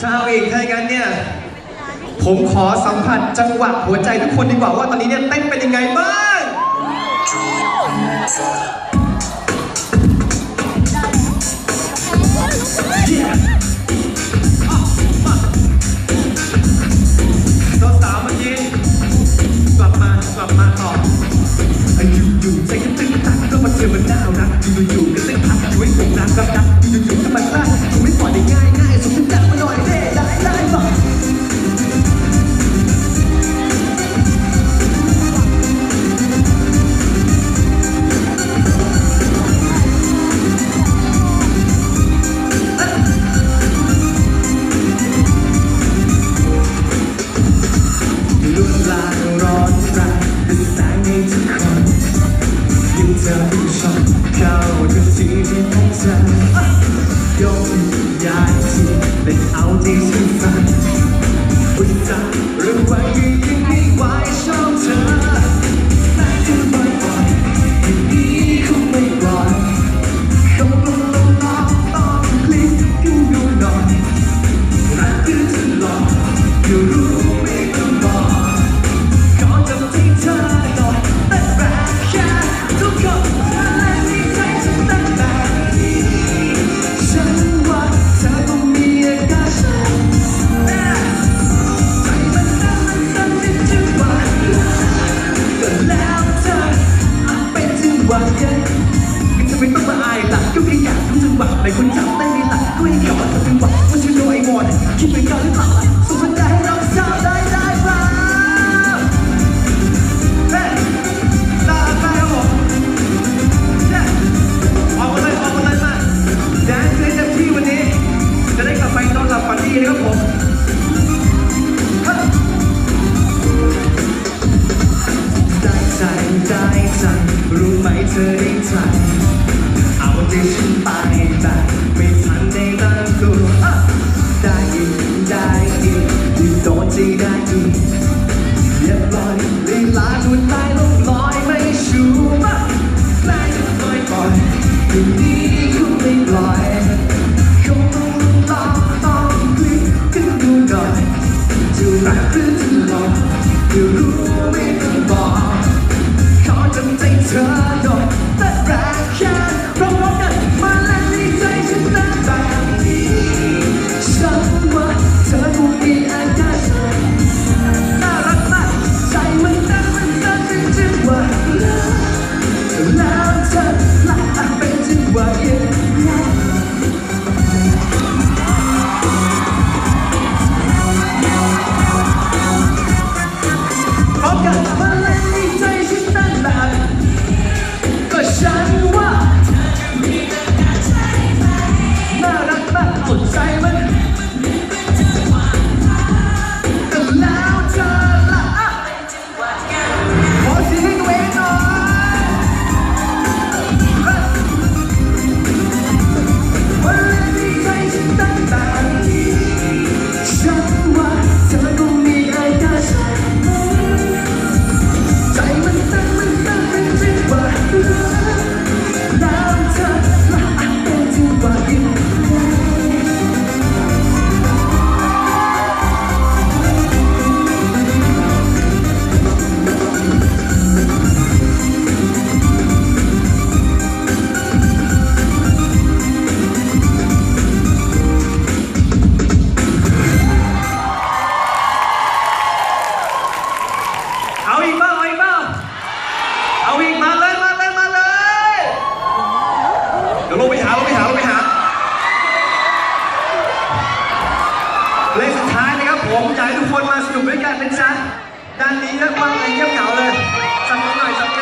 ถ้าเอาอีกถ้าอย่างนั้นเนี่ย ผมขอสัมผัสจังหวะหัวใจทุกคนดีกว่าว่าตอนนี้เนี่ยเต้นเป็นยังไงบ้างตัวสาวเมื่อกี้กลับมากลับมาต่ออยู่อยู่ใจกันตึงตังก็มาเจอมันน่ารักอยู่อยู่ก็ต้นพักช่วยผมรักรักรักอยู่อยู่ก็มันรักผมไม่ปล่อยได้ง่ายง่าย ลุกลานร้อนแรงเป็นแสงในทุกคนยิ่งเธอยิ่งชอบเข้าทุกทีที่พบเจอยกย้ายทีเป็นเอาที่ฉันฝันวันจันทร์หรือวันที่ยัง เป็นจังหวะเย็นจะไม่ต้องมาอายหลักก็แค่อยากทุกจังหวะในคนจับได้ในหลักก็ให้ขอจะจังหวะว่าฉันโดนไอ้วอนคิดเปก่อนหรือเปล่า มเธอได้ใจเอาใจฉันไปแต่ไม่ทันได้ตั้งตัวได้อีกได้อีกที่โดนใจได้อีกอย่าปล่อยลีลาทุนได้ลงลอยไม่ชูมากแม้จะปล่อยปล่อย